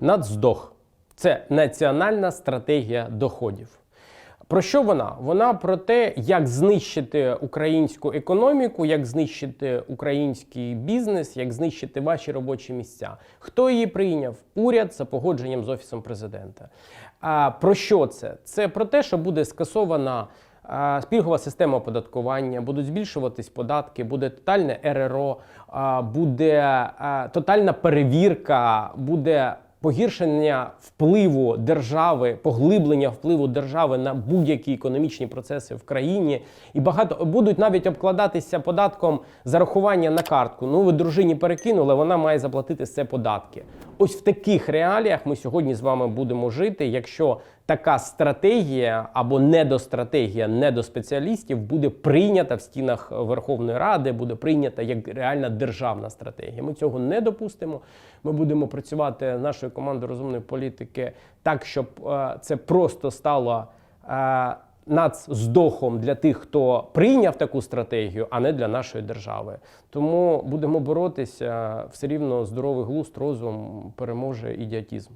Нацдох це національна стратегія доходів. Про що вона? Вона про те, як знищити українську економіку, як знищити український бізнес, як знищити ваші робочі місця. Хто її прийняв? Уряд за погодженням з офісом президента. А про що це? Це про те, що буде скасована. а, Пільгова система оподаткування, будуть збільшуватись податки, буде тотальне РРО, буде тотальна перевірка, буде погіршення впливу держави, поглиблення впливу держави на будь-які економічні процеси в країні, і багато будуть навіть обкладатися податком зарахування на картку. Ну ви дружині перекинули, вона має заплатити з це податки. Ось в таких реаліях ми сьогодні з вами будемо жити, якщо така стратегія або недостратегія недоспеціалістів буде прийнята в стінах Верховної Ради, буде прийнята як реальна державна стратегія. Ми цього не допустимо. Ми будемо працювати нашою командою розумної політики так, щоб е, це просто стало. Нацздохом для тих, хто прийняв таку стратегію, а не для нашої держави. Тому будемо боротися все рівно здоровий глузд, розум переможе ідіотізм.